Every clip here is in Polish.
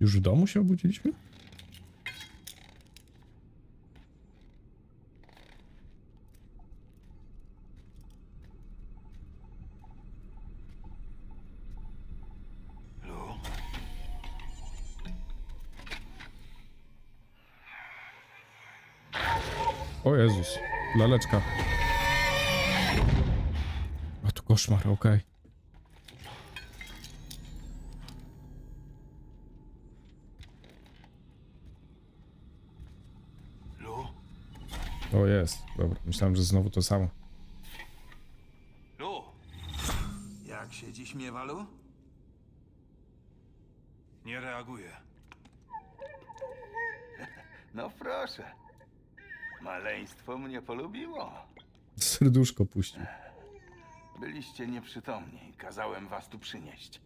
Już w domu się obudziliśmy? Lu? O Jezus, laleczka. A to koszmar, okej. Lu? O jest, dobra, myślałem, że znowu to samo. Lu? Jak się dziś miewa, Lu? Nie reaguje. No proszę. Maleństwo mnie polubiło. Serduszko puścił. Byliście nieprzytomni. Kazałem was tu przynieść.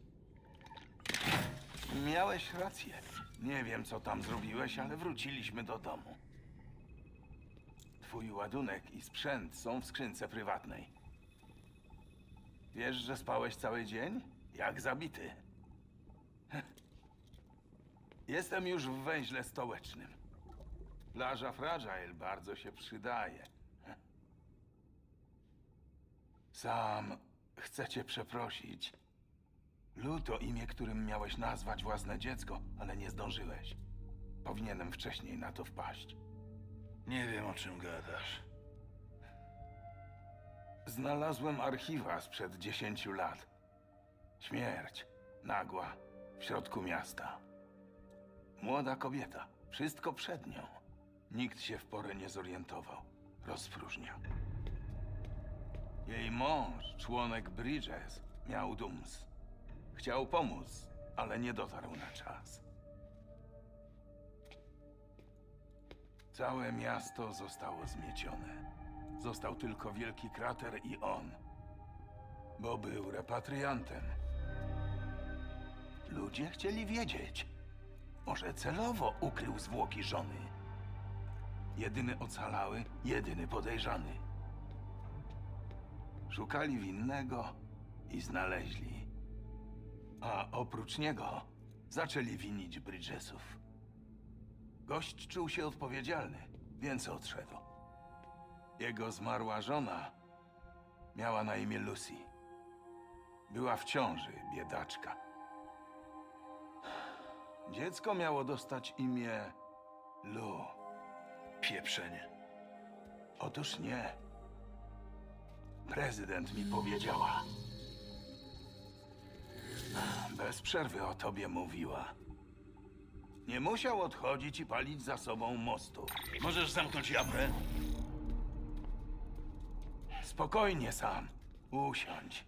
Miałeś rację. Nie wiem, co tam zrobiłeś, ale wróciliśmy do domu. Twój ładunek i sprzęt są w skrzynce prywatnej. Wiesz, że spałeś cały dzień? Jak zabity. Jestem już w węźle stołecznym. Plaża Fragile bardzo się przydaje. Sam chcę cię przeprosić. Lu to imię, którym miałeś nazwać własne dziecko, ale nie zdążyłeś. Powinienem wcześniej na to wpaść. Nie wiem, o czym gadasz. Znalazłem archiwa sprzed 10 lat. Śmierć, nagła, w środku miasta. Młoda kobieta, wszystko przed nią. Nikt się w porę nie zorientował. Rozpróżnia. Jej mąż, członek Bridges, miał dums. Chciał pomóc, ale nie dotarł na czas. Całe miasto zostało zmiecione. Został tylko wielki krater i on, bo był repatriantem. Ludzie chcieli wiedzieć. Może celowo ukrył zwłoki żony. Jedyny ocalały, jedyny podejrzany. Szukali winnego i znaleźli. A oprócz niego zaczęli winić Bridgesów. Gość czuł się odpowiedzialny, więc odszedł. Jego zmarła żona miała na imię Lucy. Była w ciąży, biedaczka. Dziecko miało dostać imię Lu. Pieprzenie. Otóż nie. Prezydent mi powiedziała. Bez przerwy o tobie mówiła. Nie musiał odchodzić i palić za sobą mostu. Możesz zamknąć japę? Spokojnie sam. Usiądź.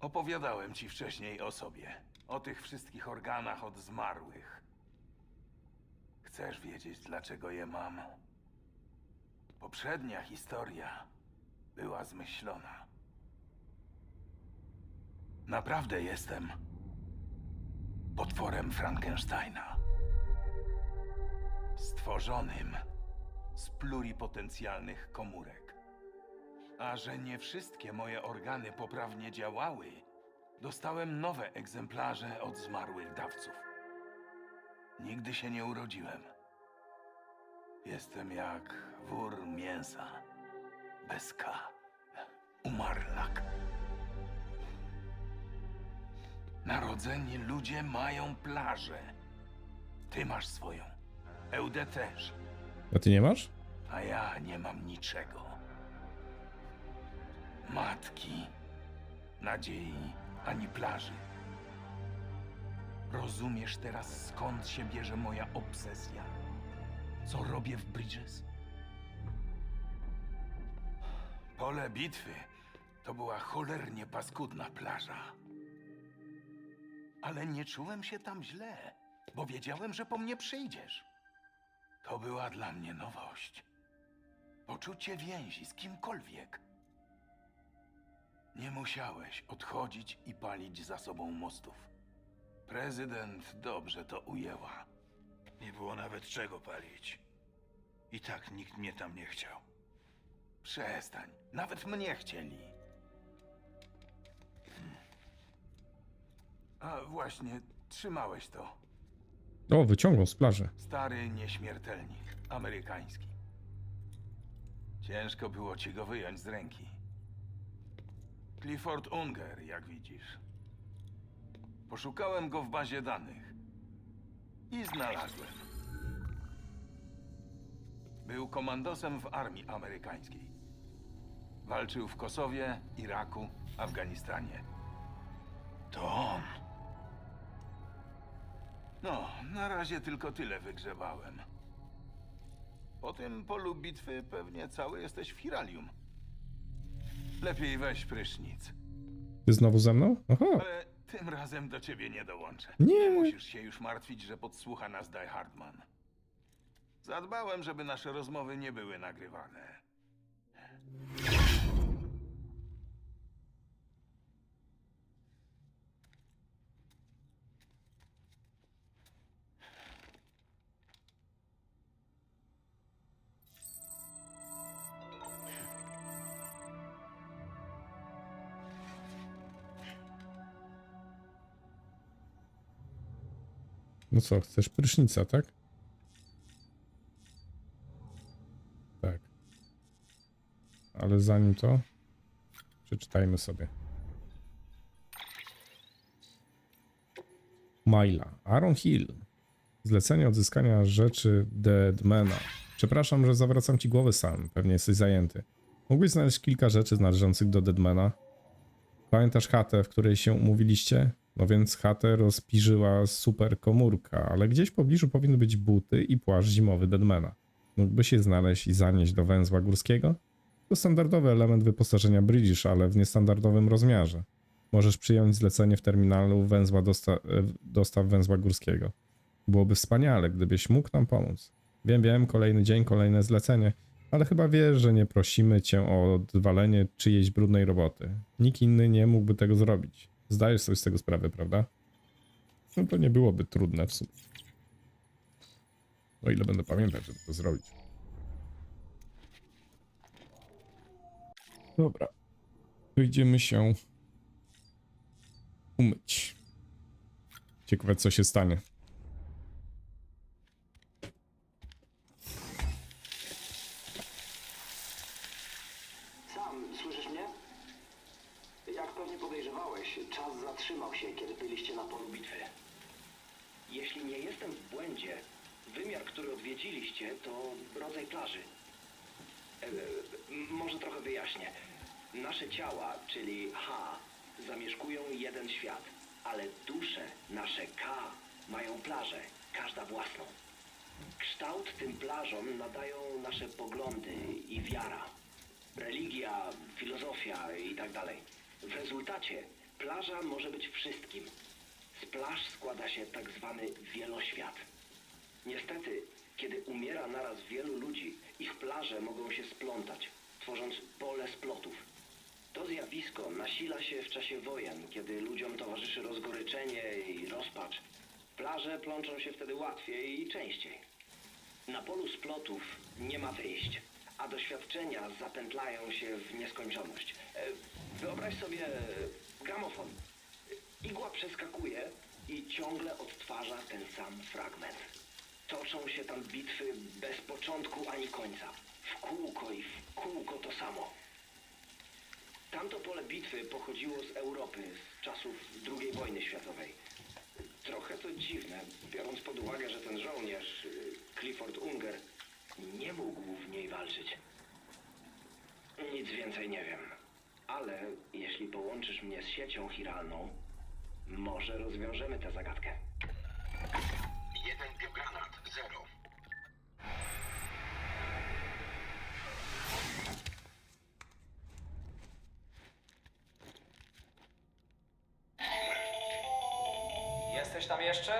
Opowiadałem ci wcześniej o sobie. O tych wszystkich organach od zmarłych. Chcesz wiedzieć, dlaczego je mam? Poprzednia historia była zmyślona. Naprawdę jestem potworem Frankensteina. Stworzonym z pluripotencjalnych komórek. A że nie wszystkie moje organy poprawnie działały, dostałem nowe egzemplarze od zmarłych dawców. Nigdy się nie urodziłem. Jestem jak wór mięsa. Bez K. Umarlak. Narodzeni ludzie mają plażę. Ty masz swoją. Eudę też. A ty nie masz? A ja nie mam niczego. Matki, nadziei, ani plaży. Rozumiesz teraz, skąd się bierze moja obsesja? Co robię w Bridges? Pole bitwy to była cholernie paskudna plaża. Ale nie czułem się tam źle, bo wiedziałem, że po mnie przyjdziesz. To była dla mnie nowość. Poczucie więzi z kimkolwiek. Nie musiałeś odchodzić i palić za sobą mostów. Prezydent dobrze to ujęła. Nie było nawet czego palić. I tak nikt mnie tam nie chciał. Przestań. Nawet mnie chcieli. A właśnie, trzymałeś to. O, wyciągnął z plaży. Stary nieśmiertelnik, amerykański. Ciężko było ci go wyjąć z ręki. Clifford Unger, jak widzisz. Poszukałem go w bazie danych i znalazłem. Był komandosem w armii amerykańskiej. Walczył w Kosowie, Iraku, Afganistanie. To on. No, na razie tylko tyle wygrzebałem. Po tym polu bitwy pewnie cały jesteś w Hiralium. Lepiej weź prysznic. Ty znowu ze mną? Aha. Ale tym razem do ciebie nie dołączę. Nie. musisz się już martwić, że podsłucha nas Die Hardman. Zadbałem, żeby nasze rozmowy nie były nagrywane. No co, chcesz prysznica, tak? Tak. Ale zanim to, przeczytajmy sobie. Maila. Aaron Hill. Zlecenie odzyskania rzeczy Deadmana. Przepraszam, że zawracam ci głowę sam. Pewnie jesteś zajęty. Mógłbyś znaleźć kilka rzeczy należących do Deadmana? Pamiętasz chatę, w której się umówiliście? No więc chatę rozpiżyła super komórka, ale gdzieś w pobliżu powinny być buty i płaszcz zimowy Deadmana. Mógłbyś je znaleźć i zanieść do węzła górskiego? To standardowy element wyposażenia British, ale w niestandardowym rozmiarze. Możesz przyjąć zlecenie w terminalu węzła dosta- dostaw węzła górskiego. Byłoby wspaniale, gdybyś mógł nam pomóc. Wiem, wiem, kolejny dzień, kolejne zlecenie, ale chyba wiesz, że nie prosimy cię o odwalenie czyjejś brudnej roboty. Nikt inny nie mógłby tego zrobić. Zdajesz sobie z tego sprawę, prawda? No to nie byłoby trudne w sumie. O ile będę pamiętać, żeby to zrobić. Dobra. To idziemy się umyć. Ciekawe, co się stanie. Sam, słyszysz mnie? Jak pewnie podejrzewałeś, czas zatrzymał się, kiedy byliście na polu bitwy. Jeśli nie jestem w błędzie, wymiar, który odwiedziliście, to rodzaj plaży. E, e, m- może trochę wyjaśnię. Nasze ciała, czyli H, zamieszkują jeden świat, ale dusze, nasze K, mają plażę, każda własną. Kształt tym plażom nadają nasze poglądy i wiara. Religia, filozofia i tak dalej. W rezultacie plaża może być wszystkim. Z plaż składa się tak zwany wieloświat. Niestety, kiedy umiera naraz wielu ludzi, ich plaże mogą się splątać, tworząc pole splotów. To zjawisko nasila się w czasie wojen, kiedy ludziom towarzyszy rozgoryczenie i rozpacz. Plaże plączą się wtedy łatwiej i częściej. Na polu splotów nie ma wyjść, a doświadczenia zapętlają się w nieskończoność. E, Wyobraź sobie gramofon. Igła przeskakuje i ciągle odtwarza ten sam fragment. Toczą się tam bitwy bez początku ani końca. W kółko i w kółko to samo. Tamto pole bitwy pochodziło z Europy, z czasów II wojny światowej. Trochę to dziwne, biorąc pod uwagę, że ten żołnierz, y, Clifford Unger, nie mógł w niej walczyć. Nic więcej nie wiem. Ale jeśli połączysz mnie z siecią chiralną, może rozwiążemy tę zagadkę. Jeden biogranat, zero. Jesteś tam jeszcze?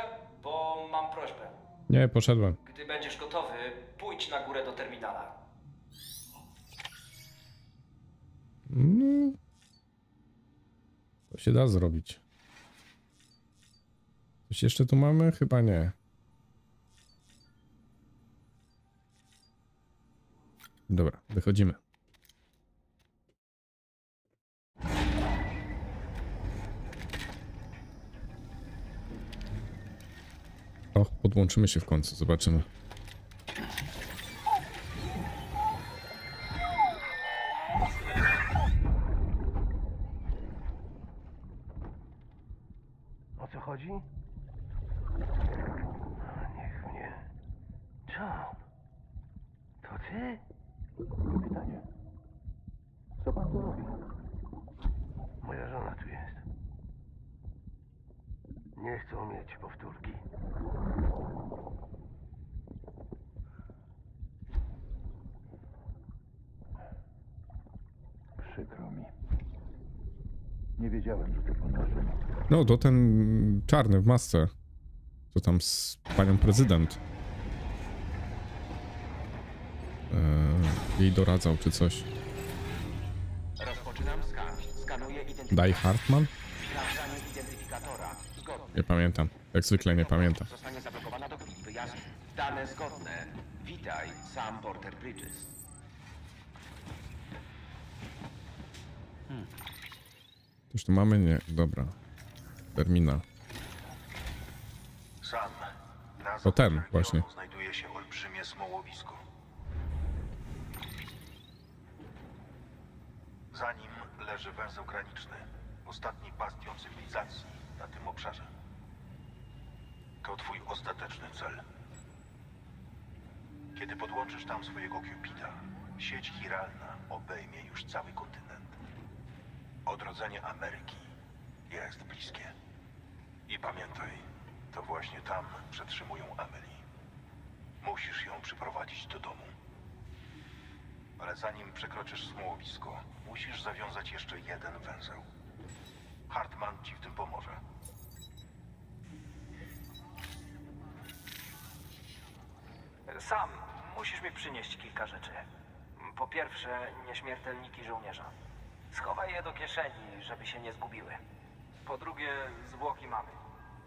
Bo mam prośbę. Nie, poszedłem. się da zrobić. Coś jeszcze tu mamy? Chyba nie. Dobra, wychodzimy. O, podłączymy się w końcu, zobaczymy. No, to ten czarny w masce. Co tam z panią prezydent? Eee, jej doradzał czy coś. Rozpoczynam skan. Skanuję identyfikator. Hartman? Sprawdzanie identyfikatora. Zgodnie. Nie pamiętam. Jak zwykle nie pamiętam. Zostanie zablokowana do chwili wyjazdu. Dane zgodne. Witaj, Sam Porter Bridges. Coś tu mamy? Nie. Dobra. Terminal. Sam. Na To ten właśnie. regionu znajduje się olbrzymie smołowisko. Za nim leży węzeł graniczny. Ostatni bastion cywilizacji na tym obszarze. To twój ostateczny cel. Kiedy podłączysz tam swojego Cupida, sieć chiralna obejmie już cały kontynent. Odrodzenie Ameryki jest bliskie. I pamiętaj, to właśnie tam przetrzymują Amelie. Musisz ją przyprowadzić do domu. Ale zanim przekroczysz smołowisko, musisz zawiązać jeszcze jeden węzeł. Hartman ci w tym pomoże. Sam, musisz mi przynieść kilka rzeczy. Po pierwsze, nieśmiertelniki żołnierza. Schowaj je do kieszeni, żeby się nie zgubiły. Po drugie, zwłoki mamy.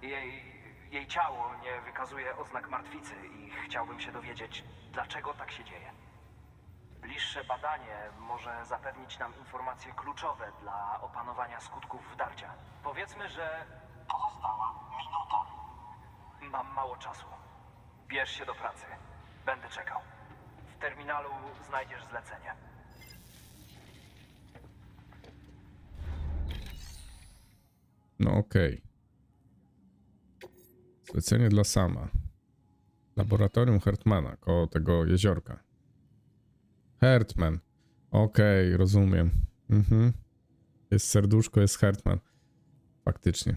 Jej, jej ciało nie wykazuje oznak martwicy i chciałbym się dowiedzieć, dlaczego tak się dzieje. Bliższe badanie może zapewnić nam informacje kluczowe dla opanowania skutków wdarcia. Powiedzmy, że pozostała minuta. Mam mało czasu. Bierz się do pracy. Będę czekał. W terminalu znajdziesz zlecenie. No okej. Zlecenie dla sama. Laboratorium Hertmana, koło tego jeziorka. Hertman. Okej, rozumiem. Mhm. Jest serduszko, jest Hertman. Faktycznie.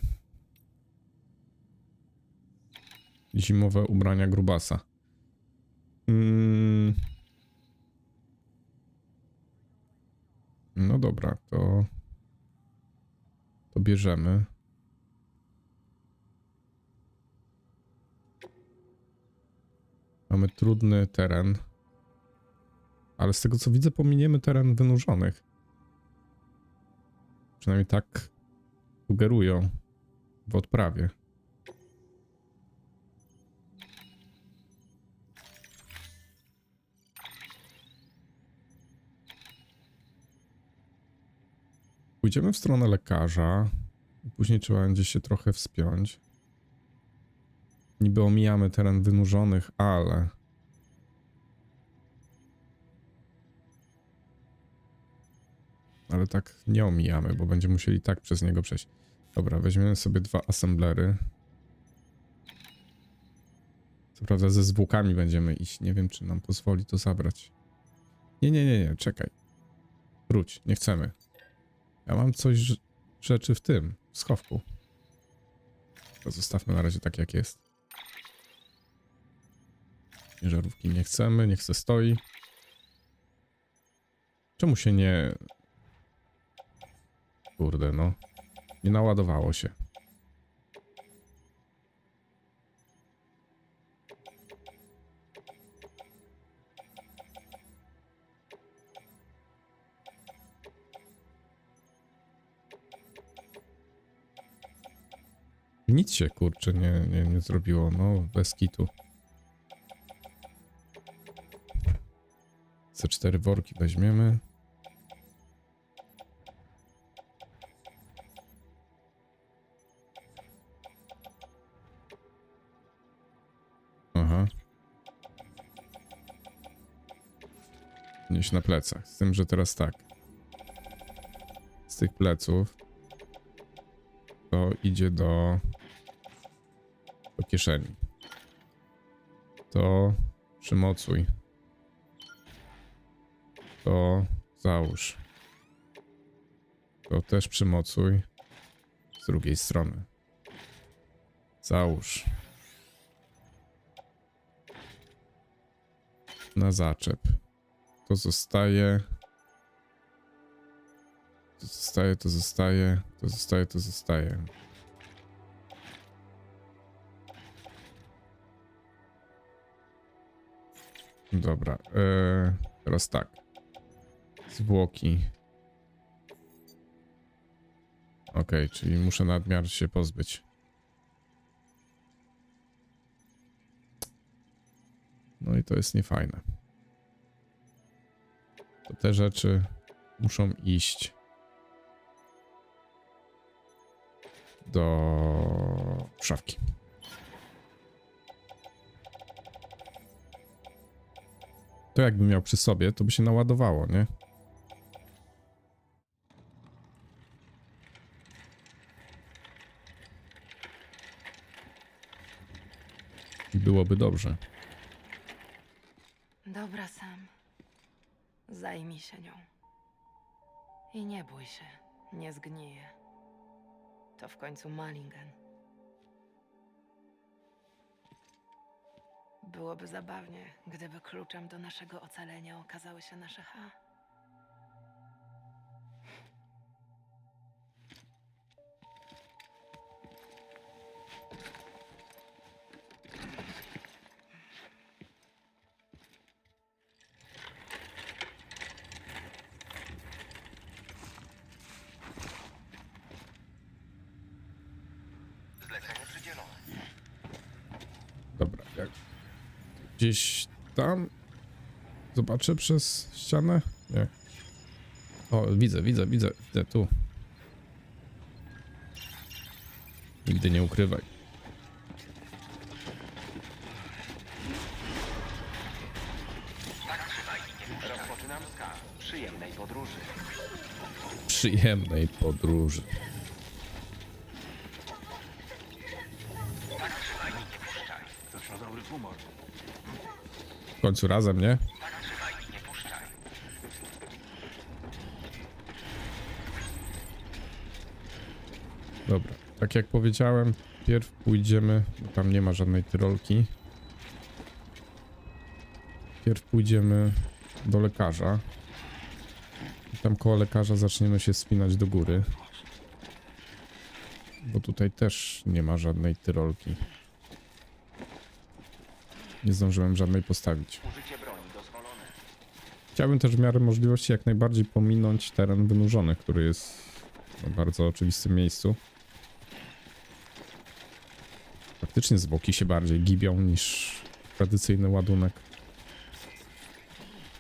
Zimowe ubrania grubasa. Mm. No dobra, to bierzemy. Mamy trudny teren. Ale z tego co widzę, pominiemy teren wynurzonych. Przynajmniej tak sugerują w odprawie. Pójdziemy w stronę lekarza. Później trzeba będzie się trochę wspiąć. Niby omijamy teren wynurzonych, ale. Ale tak nie omijamy, bo będziemy musieli tak przez niego przejść. Dobra, weźmiemy sobie dwa assemblery. Co prawda ze zwłokami będziemy iść. Nie wiem, czy nam pozwoli to zabrać. Nie, nie, nie, nie, czekaj. Wróć, nie chcemy. Ja mam coś, rz- rzeczy w tym, w schowku. To zostawmy na razie tak jak jest. Ciężarówki nie chcemy, niech se stoi. Czemu się nie... Kurde no. Nie naładowało się. nic się kurczę nie, nie, nie zrobiło, no bez kitu. Za cztery worki weźmiemy. Aha. Nieś na plecach. Z tym, że teraz tak. Z tych pleców to idzie do kieszeni. To przymocuj. To załóż. To też przymocuj z drugiej strony. Załóż. Na zaczep. To zostaje. To zostaje, to zostaje, to zostaje, to zostaje. Dobra, e, teraz tak. Zwłoki. Okej, czyli muszę nadmiar się pozbyć. No i to jest niefajne. To te rzeczy muszą iść do szafki. To jakbym miał przy sobie, to by się naładowało, nie? I byłoby dobrze. Dobra, Sam. Zajmij się nią. I nie bój się, nie zgnije. To w końcu Malingen. Byłoby zabawnie, gdyby kluczem do naszego ocalenia okazały się nasze H. tam zobaczę przez ścianę? Nie. O, widzę, widzę, widzę, widzę tu. Nigdy nie ukrywaj. Przyjemnej podróży. Przyjemnej podróży. To co dobry humor. W końcu razem, nie? Dobra, tak jak powiedziałem, pierw pójdziemy, bo tam nie ma żadnej tyrolki. Pierw pójdziemy do lekarza. I tam koło lekarza zaczniemy się spinać do góry. Bo tutaj też nie ma żadnej tyrolki. Nie zdążyłem żadnej postawić. Chciałbym też w miarę możliwości jak najbardziej pominąć teren wynurzony, który jest w bardzo oczywistym miejscu. Faktycznie zwłoki się bardziej gibią niż tradycyjny ładunek.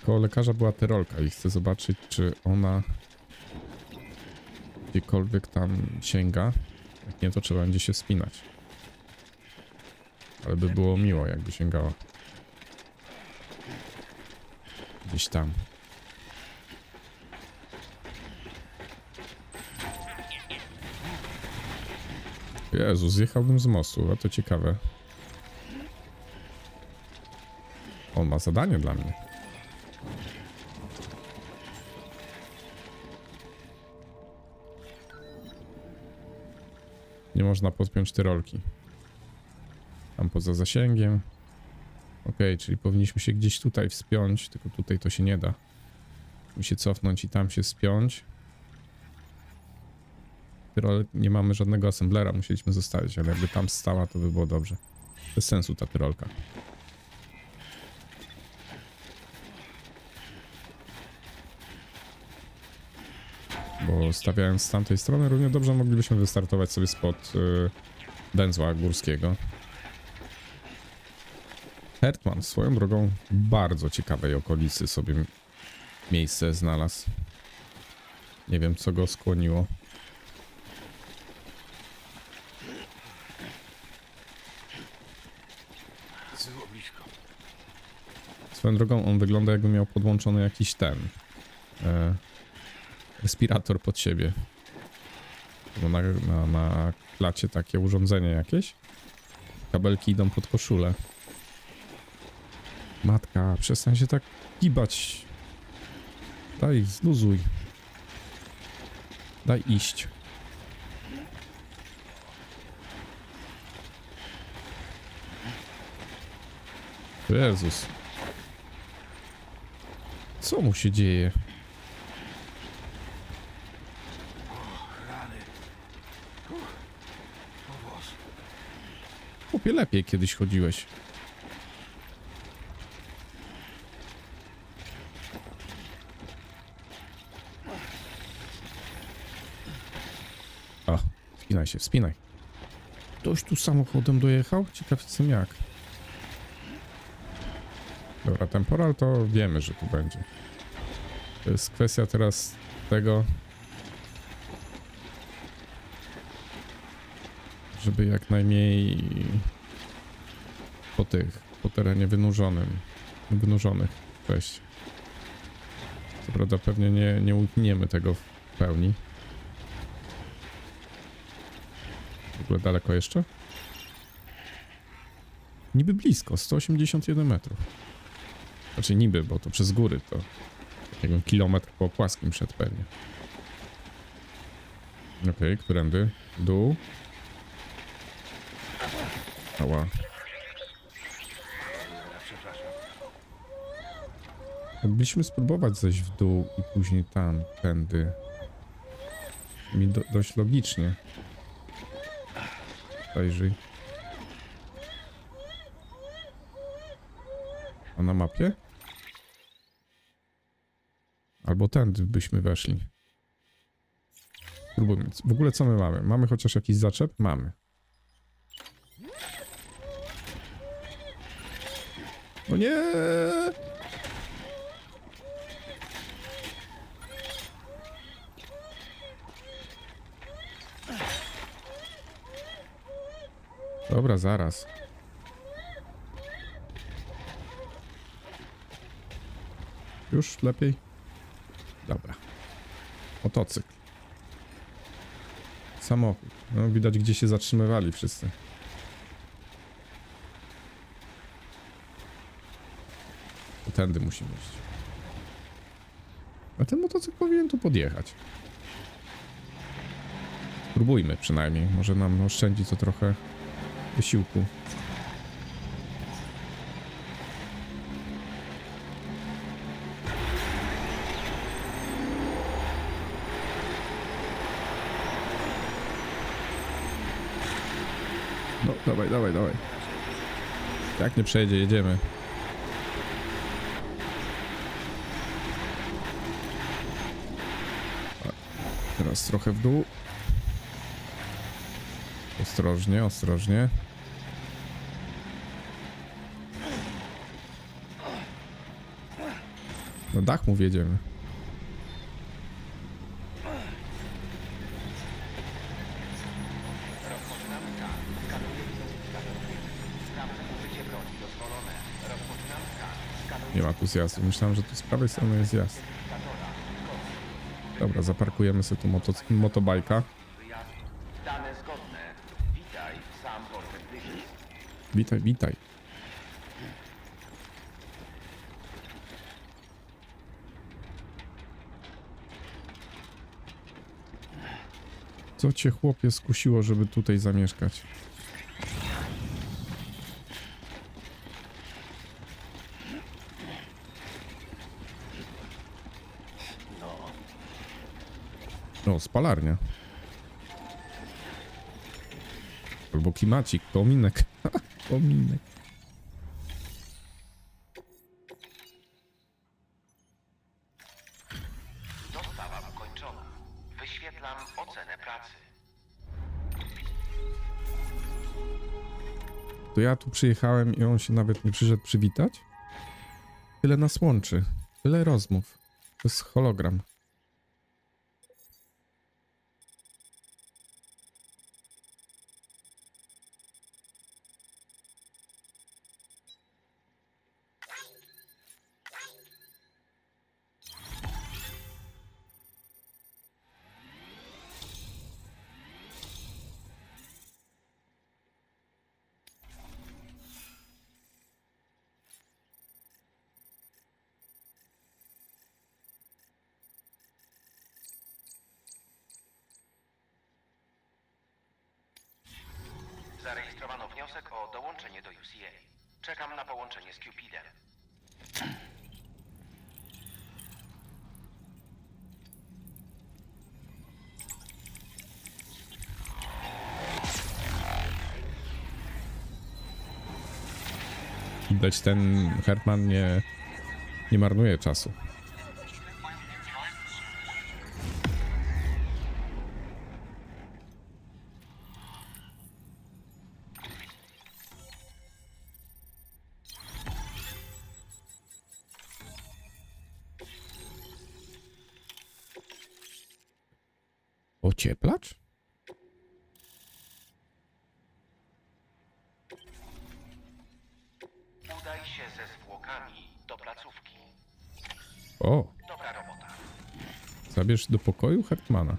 Koło lekarza była tyrolka i chcę zobaczyć, czy ona gdziekolwiek tam sięga. Jak nie, to trzeba będzie się spinać. Ale by było miło, jakby sięgała. Gdzieś tam. Jezu, zjechałbym z mostu, a to ciekawe. On ma zadanie dla mnie. Nie można podpiąć tyrolki. Tam poza zasięgiem. Okej, czyli powinniśmy się gdzieś tutaj wspiąć, tylko tutaj to się nie da. Musimy się cofnąć i tam się spiąć. Tyrol nie mamy żadnego assemblera, musieliśmy zostawić, ale jakby tam stała, to by było dobrze. Bez sensu ta tyrolka. Bo stawiając z tamtej strony równie dobrze moglibyśmy wystartować sobie spod y, węzła górskiego. Hertman swoją drogą bardzo ciekawej okolicy sobie miejsce znalazł. Nie wiem co go skłoniło. Swoją drogą on wygląda jakby miał podłączony jakiś ten e, respirator pod siebie. Na, na, na klacie takie urządzenie jakieś. Kabelki idą pod koszulę. Matka, przestań się tak gibać. Daj, zluzuj. Daj iść. Jezus. Co mu się dzieje? Chłopie, lepiej kiedyś chodziłeś. O, wspinaj się, wspinaj. Ktoś tu samochodem dojechał? Ciekaw jestem jak. Dobra, temporal to wiemy, że tu będzie. To jest kwestia teraz tego, żeby jak najmniej po tych, po terenie wynurzonym, wynurzonych przejść. Co prawda pewnie nie, nie utniemy tego w pełni. W ogóle daleko jeszcze? Niby blisko, 181 metrów. Znaczy niby, bo to przez góry to jakbym kilometr po płaskim szedł pewnie. Okej, którędy? Dół. Ała. Mogliśmy spróbować zejść w dół i później tam, tędy. Mi do, dość logicznie. Zajrzyj. A na mapie? Albo tędy byśmy weszli. Spróbujmy. W ogóle co my mamy? Mamy chociaż jakiś zaczep? Mamy. O nie! Dobra, zaraz. Już lepiej? Dobra. Motocykl. Samochód. No widać gdzie się zatrzymywali wszyscy. To tędy musimy iść. A ten motocykl powinien tu podjechać. Spróbujmy przynajmniej. Może nam oszczędzi to trochę wysiłku. No, dawaj, dawaj, dawaj. Jak nie przejdzie, jedziemy. Teraz trochę w dół. Ostrożnie, ostrożnie. Na dach mu wjedziemy. Nie ma tu zjazdu. Myślałem, że tu z prawej strony jest zjazd. Dobra, zaparkujemy sobie tu moto, motobajka. Witaj, witaj. Co cię chłopie skusiło, żeby tutaj zamieszkać? No, spalarnia. Albo klimacik, kominek. kominek. To ja tu przyjechałem i on się nawet nie przyszedł przywitać? Tyle nas łączy. Tyle rozmów. To jest hologram. Zarejestrowano wniosek o dołączenie do UCA. Czekam na połączenie z Cupidem. Widać ten Herman nie, nie marnuje czasu. Ocieplacz? Udaj się ze zwłokami do placówki. O, Dobra robota. zabierz do pokoju Hetmana.